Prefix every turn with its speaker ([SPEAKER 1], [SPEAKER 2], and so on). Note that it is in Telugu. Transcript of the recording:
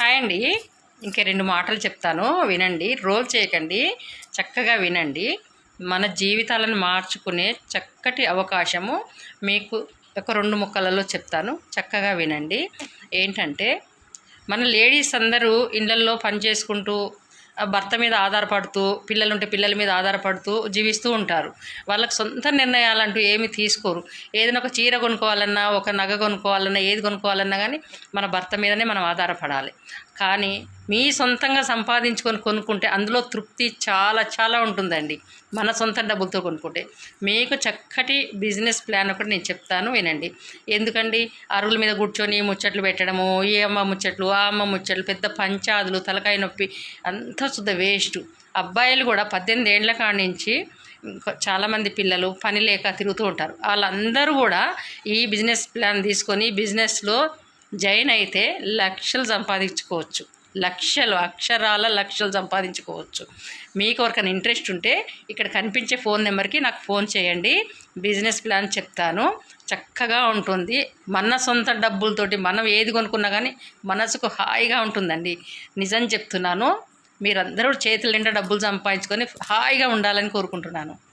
[SPEAKER 1] హాయ్ అండి. ఇంక రెండు మాటలు చెప్తాను. వినండి. రోల్ చేయకండి. చక్కగా వినండి. మన జీవితాలను మార్చుకునే చక్కటి అవకాశము మీకు ఒక రెండు ముక్కలలో చెప్తాను. చక్కగా వినండి. ఏంటంటే మన లేడీస్ అందరూ ఇళ్ళల్లో పని చేసుకుంటూ భర్త మీద ఆధారపడుతూ పిల్లలు ఉంటే పిల్లల మీద ఆధారపడుతూ జీవిస్తూ ఉంటారు. వాళ్ళకి సొంత నిర్ణయాలంటూ ఏమి తీసుకోరు. ఏదైనా ఒక చీర కొనుక్కోవాలన్నా ఒక నగ కొనుక్కోవాలన్నా ఏది కొనుక్కోవాలన్నా కానీ మన భర్త మీదనే మనం ఆధారపడాలి. కానీ మీ సొంతంగా సంపాదించుకొని కొనుక్కుంటే అందులో తృప్తి చాలా చాలా ఉంటుందండి. మన సొంత డబ్బులతో కొనుక్కుంటే. మీకు చక్కటి బిజినెస్ ప్లాన్ ఒకటి నేను చెప్తాను వినండి. ఎందుకండి? అరుగుల మీద కూర్చొని ముచ్చట్లు పెట్టడము ఈ అమ్మ ముచ్చట్లు ఆ అమ్మ ముచ్చట్లు పెద్ద పంచాదులు తలకాయ నొప్పి అంతా శుద్ధ వేస్ట్. అబ్బాయిలు కూడా పద్దెనిమిది ఏళ్ళ కాడి నుంచి చాలామంది పిల్లలు పని లేక తిరుగుతూ ఉంటారు. వాళ్ళందరూ కూడా ఈ బిజినెస్ ప్లాన్ తీసుకొని బిజినెస్లో జైన్ అయితే లక్షలు సంపాదించుకోవచ్చు. లక్షలు అక్షరాల లక్షలు సంపాదించుకోవచ్చు. మీకు ఎవరికైనా ఇంట్రెస్ట్ ఉంటే ఇక్కడ కనిపించే ఫోన్ నెంబర్కి నాకు ఫోన్ చేయండి. బిజినెస్ ప్లాన్ చెప్తాను. చక్కగా ఉంటుంది. మన సొంత డబ్బులతోటి మనం ఏది కొనుక్కున్నా కానీ మనసుకు హాయిగా ఉంటుందండి. నిజం చెప్తున్నాను. మీరందరూ చేతుల నిండా డబ్బులు సంపాదించుకొని హాయిగా ఉండాలని కోరుకుంటున్నాను.